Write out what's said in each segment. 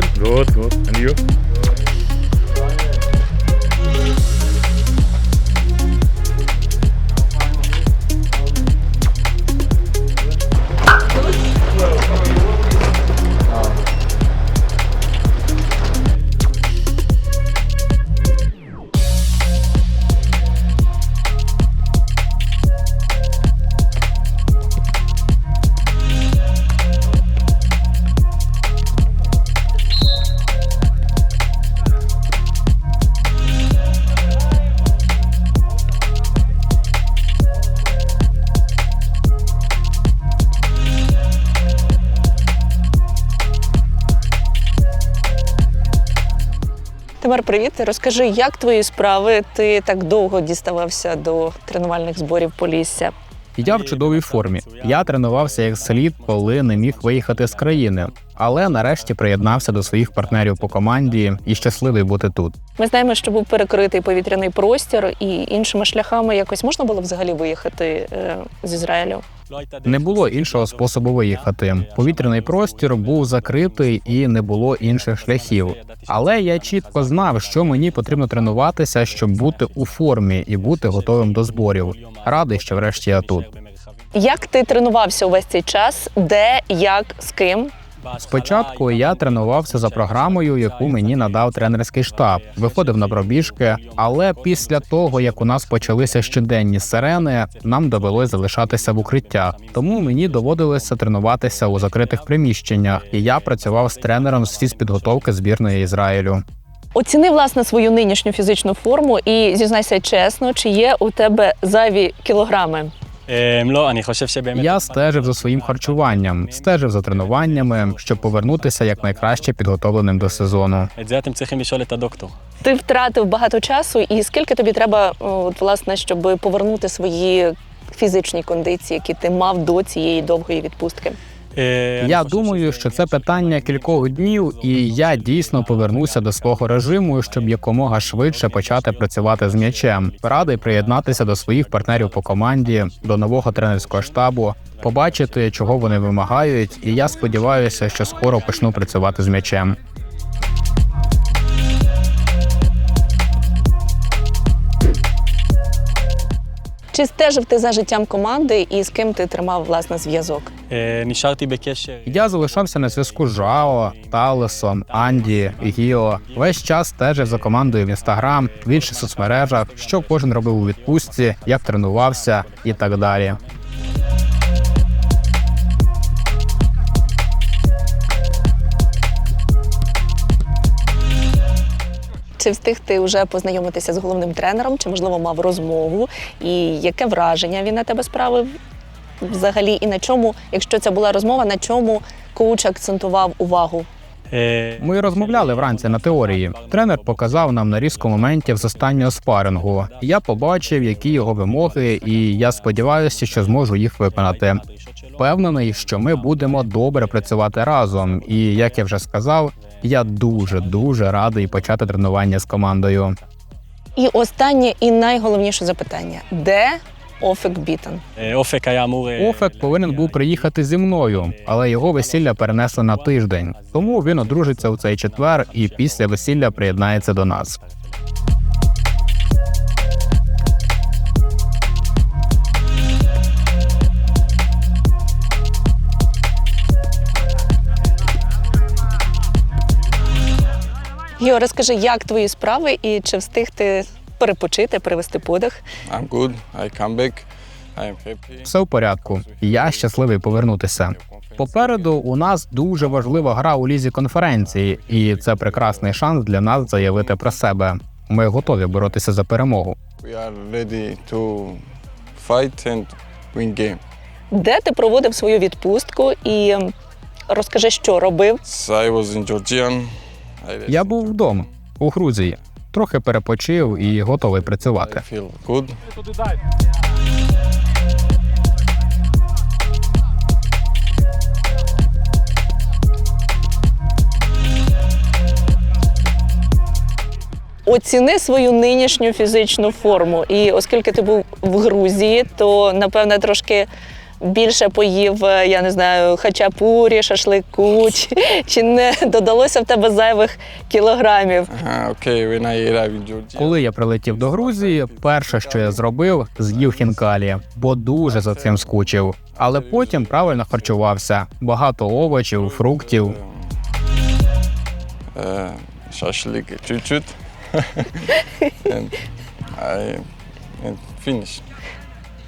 Good, good, good. And you? Good. Тимар, привіт. Розкажи, як твої справи? Ти так довго діставався до тренувальних зборів Полісся. Я в чудовій формі. Я тренувався як слід, коли не міг виїхати з країни, але нарешті приєднався до своїх партнерів по команді і щасливий бути тут. Ми знаємо, що був перекритий повітряний простір, і іншими шляхами якось можна було взагалі виїхати е, з Ізраїлю. Не було іншого способу виїхати. Повітряний простір був закритий і не було інших шляхів. Але я чітко знав, що мені потрібно тренуватися, щоб бути у формі і бути готовим до зборів. Радий, що врешті я тут. Як ти тренувався увесь цей час? Де, як, з ким? Спочатку я тренувався за програмою, яку мені надав тренерський штаб. Виходив на пробіжки, але після того, як у нас почалися щоденні сирени, нам довелось залишатися в укриттях. Тому мені доводилося тренуватися у закритих приміщеннях, і я працював з тренером з фізпідготовки збірної Ізраїлю. Оціни власне свою нинішню фізичну форму і зізнайся чесно, чи є у тебе зайві кілограми? Я стежив за своїм харчуванням, стежив за тренуваннями, щоб повернутися якнайкраще підготовленим до сезону. Ти втратив багато часу, і скільки тобі треба, от, власне, щоб повернути свої фізичні кондиції, які ти мав до цієї довгої відпустки? Е, я думаю, що це питання кількох днів, і я дійсно повернуся до свого режиму, щоб якомога швидше почати працювати з м'ячем. Радий приєднатися до своїх партнерів по команді, до нового тренерського штабу, побачити, чого вони вимагають, і я сподіваюся, що скоро почну працювати з м'ячем. Чи стежив ти за життям команди і з ким ти тримав власне зв'язок? Я залишався на зв'язку з Жоао, Талесом, Анді, Гіо. Весь час стежив за командою в інстаграм, в інших соцмережах, що кожен робив у відпустці, як тренувався і так далі. Чи встиг ти вже познайомитися з головним тренером, чи можливо мав розмову? І яке враження він на тебе справив взагалі? І на чому, якщо це була розмова, на чому коуч акцентував увагу? אה, Ми розмовляли вранці на теорії. Тренер показав нам нарізку моментів з останнього спарингу. Я побачив, які його вимоги, і я сподіваюся, що зможу їх виконати. Впевнений, що ми будемо добре працювати разом. І як я вже сказав, я дуже дуже радий почати тренування з командою. І останнє і найголовніше запитання: де Офек Бітен. Е, Офек е, Офек повинен був приїхати зі мною, але його весілля перенесли на тиждень. Тому він одружиться у цей четвер і після весілля приєднається до нас. Йо, розкажи, як твої справи і чи встиг ти перепочити, привести подих? I'm good. I come back. I am happy. Все в порядку. Я щасливий повернутися. Попереду у нас дуже важлива гра у лізі конференції, і це прекрасний шанс для нас заявити про себе. Ми готові боротися за перемогу. We are ready to fight and win game. Де ти проводив свою відпустку і ем, розкажи, що робив? So I was in Georgian. I, Я був вдома у Грузії, трохи перепочив і готовий працювати. Оціни свою нинішню фізичну форму. І оскільки ти був в Грузії, то напевне трошки більше поїв, е, я не знаю, хачапурі, шашлику, чи, чи не додалося в тебе зайвих кілограмів? Коли я прилетів до Грузії, перше, що я зробив, з'їв хінкалі, бо дуже за цим скучив. Але потім правильно харчувався: багато овочів, фруктів. uh, shashlik, чуть-чуть, and finish.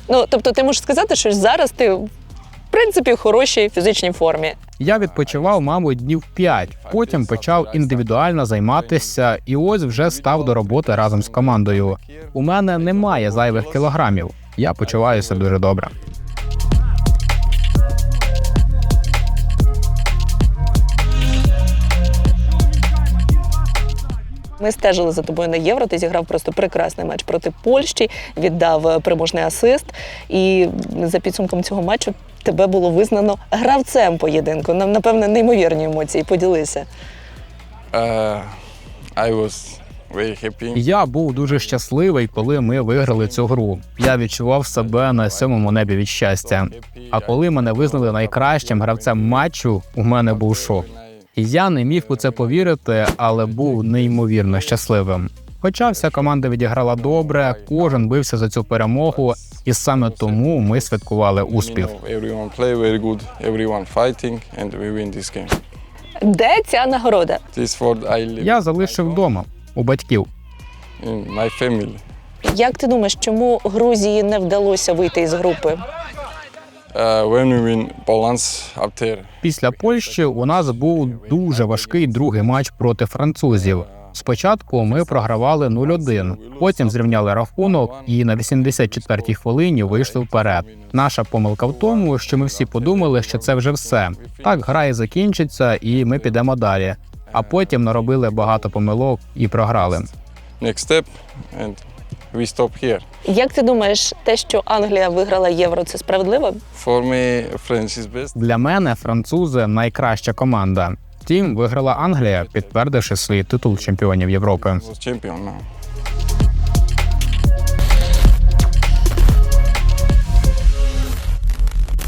Ну, тобто, ти можеш сказати, що зараз ти в принципі хорошій фізичній формі. Я відпочивав, мабуть, днів 5. Потім почав індивідуально займатися, і ось вже став до роботи разом з командою. У мене немає зайвих кілограмів. Я почуваюся дуже добре. Ми стежили за тобою на євро. Ти зіграв просто прекрасний матч проти Польщі, віддав е, переможний асист. І за підсумком цього матчу тебе було визнано гравцем поєдинку. Нам, напевно, неймовірні емоції. Поділися. Uh, I was. Я був дуже щасливий, коли ми виграли цю гру. Я відчував себе на сьомому небі від щастя. А коли мене визнали найкращим гравцем матчу, у мене був шок. І Я не міг у це повірити, але був неймовірно щасливим. Хоча вся команда відіграла добре, кожен бився за цю перемогу, і саме тому ми святкували успіх. Де ця нагорода? Я залишив вдома у батьків. Як ти думаєш, чому Грузії не вдалося вийти із групи? Uh, when we win Poland's after Після Польщі у нас був дуже важкий другий матч проти французів. Спочатку ми програвали 0-1, потім зрівняли рахунок і на 84-й хвилині вийшли вперед. Наша помилка в тому, що ми всі подумали, що це вже все. Так гра і закінчиться, і ми підемо далі. А потім наробили багато помилок і програли. next step, and we stop here. Як ти думаєш, те, що Англія виграла євро, це справедливо? For me, France is best. Для мене французи найкраща команда. Втім, виграла Англія, підтвердивши свій титул чемпіонів Європи. Champion now.